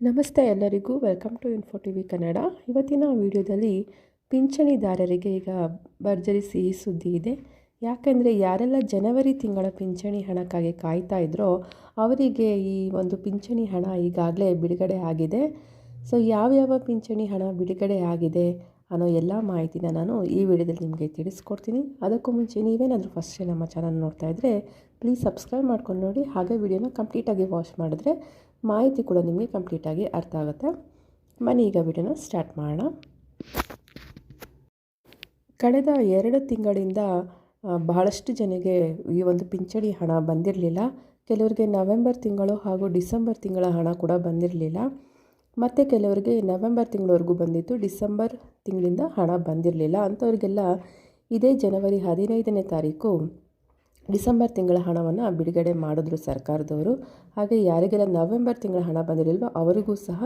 ನಮಸ್ತೆ ಎಲ್ಲರಿಗೂ, welcome to info T V Kannada. ಇವತ್ತಿನ ವಿಡಿಯೋದಲ್ಲಿ ಪಿಂಚಣಿದಾರರಿಗೆ ಈಗ ಭರ್ಜರಿ ಸಿಹಿ ಸುದ್ದಿ ಇದೆ. ಯಾಕೆಂದರೆ ಯಾರೆಲ್ಲ ಜನವರಿ ತಿಂಗಳ ಪಿಂಚಣಿ ಹಣಕ್ಕಾಗಿ ಕಾಯ್ತಾ ಇದ್ರೋ, ಅವರಿಗೆ ಈ ಒಂದು ಪಿಂಚಣಿ ಹಣ ಈಗಾಗಲೇ ಬಿಡುಗಡೆ ಆಗಿದೆ. ಸೊ, ಯಾವ್ಯಾವ ಪಿಂಚಣಿ ಹಣ ಬಿಡುಗಡೆ ಆಗಿದೆ ಅನ್ನೋ ಎಲ್ಲ ಮಾಹಿತಿನ ನಾನು ಈ ವಿಡಿಯೋದಲ್ಲಿ ನಿಮಗೆ ತಿಳಿಸ್ಕೊಡ್ತೀನಿ. ಅದಕ್ಕೂ ಮುಂಚೆ ನೀವೇನಾದರೂ ಫಸ್ಟ್ ನಮ್ಮ ಚಾನಲ್ ನೋಡ್ತಾ ಇದ್ದರೆ ಪ್ಲೀಸ್ ಸಬ್ಸ್ಕ್ರೈಬ್ ಮಾಡ್ಕೊಂಡು ನೋಡಿ. ಹಾಗೆ ವಿಡಿಯೋನ ಕಂಪ್ಲೀಟಾಗಿ ವಾಚ್ ಮಾಡಿದ್ರೆ ಮಾಹಿತಿ ಕೂಡ ನಿಮಗೆ ಕಂಪ್ಲೀಟಾಗಿ ಅರ್ಥ ಆಗುತ್ತೆ. ಮನೆ ಈಗ ವಿಡಿಯೋನ ಸ್ಟಾರ್ಟ್ ಮಾಡೋಣ. ಕಳೆದ ಎರಡು ತಿಂಗಳಿಂದ ಬಹಳಷ್ಟು ಜನಗೆ ಈ ಒಂದು ಪಿಂಚಣಿ ಹಣ ಬಂದಿರಲಿಲ್ಲ. ಕೆಲವರಿಗೆ ನವೆಂಬರ್ ತಿಂಗಳು ಹಾಗೂ ಡಿಸೆಂಬರ್ ತಿಂಗಳ ಹಣ ಕೂಡ ಬಂದಿರಲಿಲ್ಲ. ಮತ್ತು ಕೆಲವರಿಗೆ ನವೆಂಬರ್ ತಿಂಗಳವರೆಗೂ ಬಂದಿತ್ತು, ಡಿಸೆಂಬರ್ ತಿಂಗಳಿಂದ ಹಣ ಬಂದಿರಲಿಲ್ಲ. ಅಂಥವ್ರಿಗೆಲ್ಲ ಇದೇ ಜನವರಿ ಹದಿನೈದನೇ ತಾರೀಕು ಡಿಸೆಂಬರ್ ತಿಂಗಳ ಹಣವನ್ನು ಬಿಡುಗಡೆ ಮಾಡಿದ್ರು ಸರ್ಕಾರದವರು. ಹಾಗೆ ಯಾರಿಗೆಲ್ಲ ನವೆಂಬರ್ ತಿಂಗಳ ಹಣ ಬಂದಿರಲಿಲ್ವೋ ಅವರಿಗೂ ಸಹ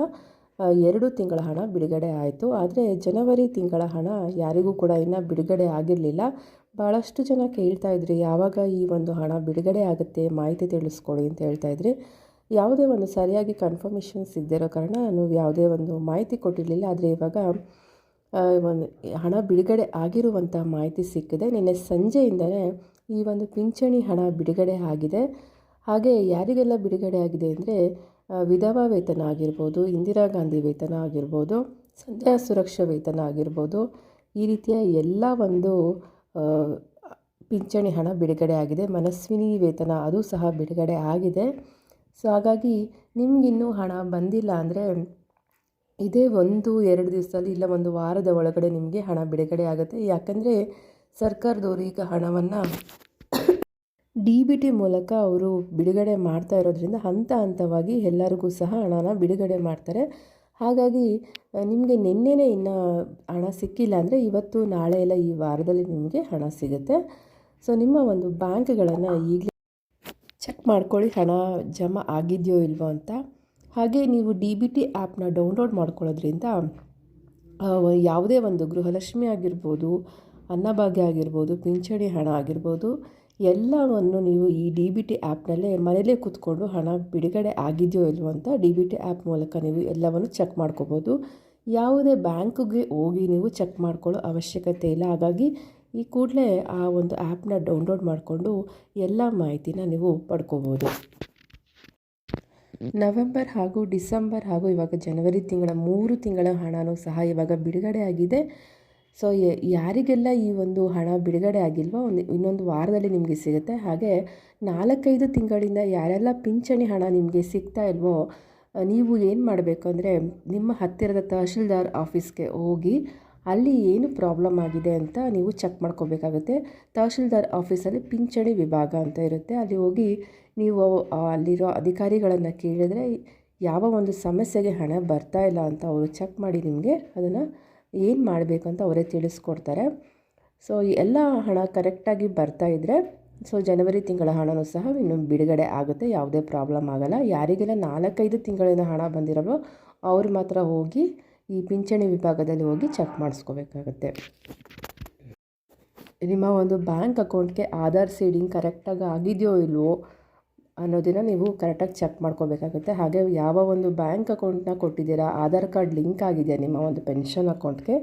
ಎರಡು ತಿಂಗಳ ಹಣ ಬಿಡುಗಡೆ ಆಯಿತು. ಆದರೆ ಜನವರಿ ತಿಂಗಳ ಹಣ ಯಾರಿಗೂ ಕೂಡ ಇನ್ನೂ ಬಿಡುಗಡೆ ಆಗಿರಲಿಲ್ಲ. ಭಾಳಷ್ಟು ಜನ ಕೇಳ್ತಾ ಇದ್ರಿ, ಯಾವಾಗ ಈ ಒಂದು ಹಣ ಬಿಡುಗಡೆ ಆಗುತ್ತೆ ಮಾಹಿತಿ ತಿಳಿಸ್ಕೊಡಿ ಅಂತ ಹೇಳ್ತಾ ಇದ್ರಿ. ಯಾವುದೇ ಒಂದು ಸರಿಯಾಗಿ ಕನ್ಫರ್ಮೇಷನ್ ಸಿಗದಿರೋ ಕಾರಣ ನಾನು ಯಾವುದೇ ಒಂದು ಮಾಹಿತಿ ಕೊಟ್ಟಿರಲಿಲ್ಲ. ಆದರೆ ಇವಾಗ ಹಣ ಬಿಡುಗಡೆ ಆಗಿರುವಂಥ ಮಾಹಿತಿ ಸಿಕ್ಕಿದೆ. ನಿನ್ನೆ ಸಂಜೆಯಿಂದಲೇ ಈ ಒಂದು ಪಿಂಚಣಿ ಹಣ ಬಿಡುಗಡೆ ಆಗಿದೆ. ಹಾಗೆ ಯಾರಿಗೆಲ್ಲ ಬಿಡುಗಡೆ ಆಗಿದೆ ಅಂದರೆ ವಿಧವಾ ವೇತನ ಆಗಿರ್ಬೋದು, ಇಂದಿರಾ ಗಾಂಧಿ ವೇತನ ಆಗಿರ್ಬೋದು, ಸಂಧ್ಯಾ ಸುರಕ್ಷಾ ವೇತನ ಆಗಿರ್ಬೋದು, ಈ ರೀತಿಯ ಎಲ್ಲ ಒಂದು ಪಿಂಚಣಿ ಹಣ ಬಿಡುಗಡೆ ಆಗಿದೆ. ಮನಸ್ವಿನಿ ವೇತನ ಅದು ಸಹ ಬಿಡುಗಡೆ ಆಗಿದೆ. ಸೊ, ಹಾಗಾಗಿ ನಿಮಗಿನ್ನೂ ಹಣ ಬಂದಿಲ್ಲ ಅಂದರೆ ಇದೇ ಒಂದು, ಎರಡು ದಿವಸದಲ್ಲಿ ಇಲ್ಲ, ಒಂದು ವಾರದ ಒಳಗಡೆ ನಿಮಗೆ ಹಣ ಬಿಡುಗಡೆ ಆಗುತ್ತೆ. ಯಾಕಂದರೆ ಸರ್ಕಾರದವರು ಈಗ ಹಣವನ್ನು ಡಿ ಬಿ ಟಿ ಮೂಲಕ ಅವರು ಬಿಡುಗಡೆ ಮಾಡ್ತಾ ಇರೋದ್ರಿಂದ ಹಂತ ಹಂತವಾಗಿ ಎಲ್ಲರಿಗೂ ಸಹ ಹಣನ ಬಿಡುಗಡೆ ಮಾಡ್ತಾರೆ. ಹಾಗಾಗಿ ನಿಮಗೆ ನಿನ್ನೆನೇ ಇನ್ನು ಹಣ ಸಿಕ್ಕಿಲ್ಲ ಅಂದರೆ ಇವತ್ತು, ನಾಳೆ ಎಲ್ಲ ಈ ವಾರದಲ್ಲಿ ನಿಮಗೆ ಹಣ ಸಿಗುತ್ತೆ. ಸೊ, ನಿಮ್ಮ ಒಂದು ಬ್ಯಾಂಕ್ಗಳನ್ನು ಈಗಲೇ ಚೆಕ್ ಮಾಡ್ಕೊಳ್ಳಿ, ಹಣ ಜಮಾ ಆಗಿದೆಯೋ ಇಲ್ವೋ ಅಂತ. ಹಾಗೆ ನೀವು ಡಿ ಬಿ ಟಿ ಆ್ಯಪ್ನ ಡೌನ್ಲೋಡ್ ಮಾಡ್ಕೊಳ್ಳೋದ್ರಿಂದ ಯಾವುದೇ ಒಂದು ಗೃಹಲಕ್ಷ್ಮಿ ಆಗಿರ್ಬೋದು, ಅನ್ನಭಾಗ್ಯ ಆಗಿರ್ಬೋದು, ಪಿಂಚಣಿ ಹಣ ಆಗಿರ್ಬೋದು, ಎಲ್ಲವನ್ನು ನೀವು ಈ ಡಿ ಬಿ ಟಿ ಆ್ಯಪ್ನಲ್ಲೇ ಮನೇಲೇ ಕೂತ್ಕೊಂಡು ಹಣ ಬಿಡುಗಡೆ ಆಗಿದೆಯೋ ಇಲ್ವೋ ಅಂತ ಡಿ ಬಿ ಟಿ ಆ್ಯಪ್ ಮೂಲಕ ನೀವು ಎಲ್ಲವನ್ನು ಚೆಕ್ ಮಾಡ್ಕೋಬೋದು. ಯಾವುದೇ ಬ್ಯಾಂಕ್ಗೆ ಹೋಗಿ ನೀವು ಚೆಕ್ ಮಾಡ್ಕೊಳ್ಳೋ ಅವಶ್ಯಕತೆ ಇಲ್ಲ. ಹಾಗಾಗಿ ಈ ಕೂಡಲೇ ಆ ಒಂದು ಆ್ಯಪ್ನ ಡೌನ್ಲೋಡ್ ಮಾಡಿಕೊಂಡು ಎಲ್ಲ ಮಾಹಿತಿನ ನೀವು ಪಡ್ಕೋಬೋದು. ನವೆಂಬರ್ ಹಾಗೂ ಡಿಸೆಂಬರ್ ಹಾಗೂ ಇವಾಗ ಜನವರಿ ತಿಂಗಳ ಮೂರು ತಿಂಗಳ ಹಣವೂ ಸಹ ಇವಾಗ ಬಿಡುಗಡೆ ಆಗಿದೆ. ಸೊ ಯಾರಿಗೆಲ್ಲ ಈ ಒಂದು ಹಣ ಬಿಡುಗಡೆ ಆಗಿಲ್ವೋ, ಒಂದು, ಇನ್ನೊಂದು ವಾರದಲ್ಲಿ ನಿಮಗೆ ಸಿಗುತ್ತೆ. ಹಾಗೆ ನಾಲ್ಕೈದು ತಿಂಗಳಿಂದ ಯಾರೆಲ್ಲ ಪಿಂಚಣಿ ಹಣ ನಿಮಗೆ ಸಿಗ್ತಾ ಇಲ್ವೋ ನೀವು ಏನು ಮಾಡಬೇಕು ಅಂದರೆ ನಿಮ್ಮ ಹತ್ತಿರದ ತಹಶೀಲ್ದಾರ್ ಆಫೀಸ್ಗೆ ಹೋಗಿ ಅಲ್ಲಿ ಏನು ಪ್ರಾಬ್ಲಮ್ ಆಗಿದೆ ಅಂತ ನೀವು ಚೆಕ್ ಮಾಡ್ಕೋಬೇಕಾಗುತ್ತೆ. ತಹಶೀಲ್ದಾರ್ ಆಫೀಸಲ್ಲಿ ಪಿಂಚಣಿ ವಿಭಾಗ ಅಂತ ಇರುತ್ತೆ. ಅಲ್ಲಿ ಹೋಗಿ ನೀವು ಅಲ್ಲಿರೋ ಅಧಿಕಾರಿಗಳನ್ನು ಕೇಳಿದರೆ ಯಾವ ಒಂದು ಸಮಸ್ಯೆಗೆ ಹಣ ಬರ್ತಾ ಇಲ್ಲ ಅಂತ ಅವರು ಚೆಕ್ ಮಾಡಿ ನಿಮಗೆ ಅದನ್ನು ಏನು ಮಾಡಬೇಕು ಅಂತ ಅವರೇ ತಿಳಿಸ್ಕೊಡ್ತಾರೆ. ಸೊ ಎಲ್ಲ ಹಣ ಕರೆಕ್ಟಾಗಿ ಬರ್ತಾ ಇದ್ದರೆ ಸೊ ಜನವರಿ ತಿಂಗಳ ಹಣವೂ ಸಹ ಇನ್ನು ಬಿಡುಗಡೆ ಆಗುತ್ತೆ. ಯಾವುದೇ ಪ್ರಾಬ್ಲಮ್ ಆಗಲ್ಲ. ಯಾರಿಗೆಲ್ಲ ನಾಲ್ಕೈದು ತಿಂಗಳಿಂದ ಹಣ ಬಂದಿರೋ ಅವ್ರು ಮಾತ್ರ ಹೋಗಿ ಈ ಪಿಂಚಣಿ ವಿಭಾಗದಲ್ಲಿ ಹೋಗಿ ಚೆಕ್ ಮಾಡಿಸ್ಕೋಬೇಕಾಗತ್ತೆ. ನಿಮ್ಮ ಒಂದು ಬ್ಯಾಂಕ್ ಅಕೌಂಟ್ಗೆ ಆಧಾರ್ ಸೀಡಿಂಗ್ ಕರೆಕ್ಟಾಗಿ ಆಗಿದೆಯೋ ಇಲ್ವೋ ಅನ್ನೋದನ್ನು ನೀವು ಕರೆಕ್ಟಾಗಿ ಚೆಕ್ ಮಾಡ್ಕೋಬೇಕಾಗುತ್ತೆ. ಹಾಗೆ ಯಾವ ಒಂದು ಬ್ಯಾಂಕ್ ಅಕೌಂಟ್ನ ಕೊಟ್ಟಿದ್ದೀರಾ, ಆಧಾರ್ ಕಾರ್ಡ್ ಲಿಂಕ್ ಆಗಿದೆಯಾ ನಿಮ್ಮ ಒಂದು ಪೆನ್ಷನ್ ಅಕೌಂಟ್ಗೆ,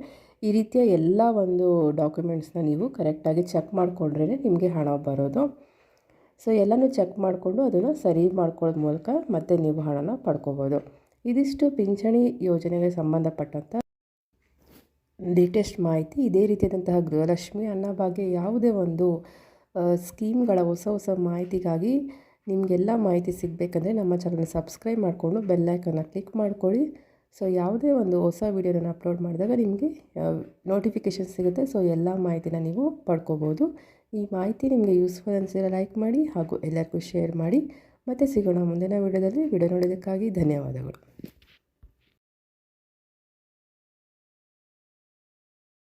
ಈ ರೀತಿಯ ಎಲ್ಲ ಒಂದು ಡಾಕ್ಯುಮೆಂಟ್ಸ್ನ ನೀವು ಕರೆಕ್ಟಾಗಿ ಚೆಕ್ ಮಾಡಿಕೊಂಡ್ರೇ ನಿಮಗೆ ಹಣ ಬರೋದು. ಸೊ, ಎಲ್ಲನೂ ಚೆಕ್ ಮಾಡಿಕೊಂಡು ಅದನ್ನು ಸರಿ ಮಾಡ್ಕೊಳ್ಳೋದ ಮೂಲಕ ಮತ್ತೆ ನೀವು ಹಣನ ಪಡ್ಕೋಬೋದು. ಇದಿಷ್ಟು ಪಿಂಚಣಿ ಯೋಜನೆಗೆ ಸಂಬಂಧಪಟ್ಟಂಥ ಲೇಟೆಸ್ಟ್ ಮಾಹಿತಿ. ಇದೇ ರೀತಿಯಾದಂತಹ ಗೃಹಲಕ್ಷ್ಮಿ ಅನ್ನಭಾಗ್ಯ ಯಾವುದೇ ಒಂದು ಸ್ಕೀಮ್ಗಳ ಹೊಸ ಹೊಸ ಮಾಹಿತಿಗಾಗಿ ನಿಮಗೆಲ್ಲ ಮಾಹಿತಿ ಸಿಗಬೇಕಂದ್ರೆ ನಮ್ಮ ಚಾನಲ್ ಸಬ್ಸ್ಕ್ರೈಬ್ ಮಾಡಿಕೊಂಡು ಬೆಲ್ಲೈಕನ್ನ ಕ್ಲಿಕ್ ಮಾಡ್ಕೊಳ್ಳಿ. ಸೊ, ಯಾವುದೇ ಒಂದು ಹೊಸ ವೀಡಿಯೋನ ಅಪ್ಲೋಡ್ ಮಾಡಿದಾಗ ನಿಮಗೆ ನೋಟಿಫಿಕೇಷನ್ ಸಿಗುತ್ತೆ. ಸೊ, ಎಲ್ಲ ಮಾಹಿತಿನ ನೀವು ಪಡ್ಕೋಬೋದು. ಈ ಮಾಹಿತಿ ನಿಮಗೆ ಯೂಸ್ಫುಲ್ ಅನಿಸಿದ್ರೆ ಲೈಕ್ ಮಾಡಿ ಹಾಗೂ ಎಲ್ಲರಿಗೂ ಶೇರ್ ಮಾಡಿ. ಮತ್ತೆ ಸಿಗೋಣ ಮುಂದಿನ ವೀಡಿಯೋದಲ್ಲಿ. ವಿಡಿಯೋ ನೋಡೋದಕ್ಕಾಗಿ ಧನ್ಯವಾದಗಳು.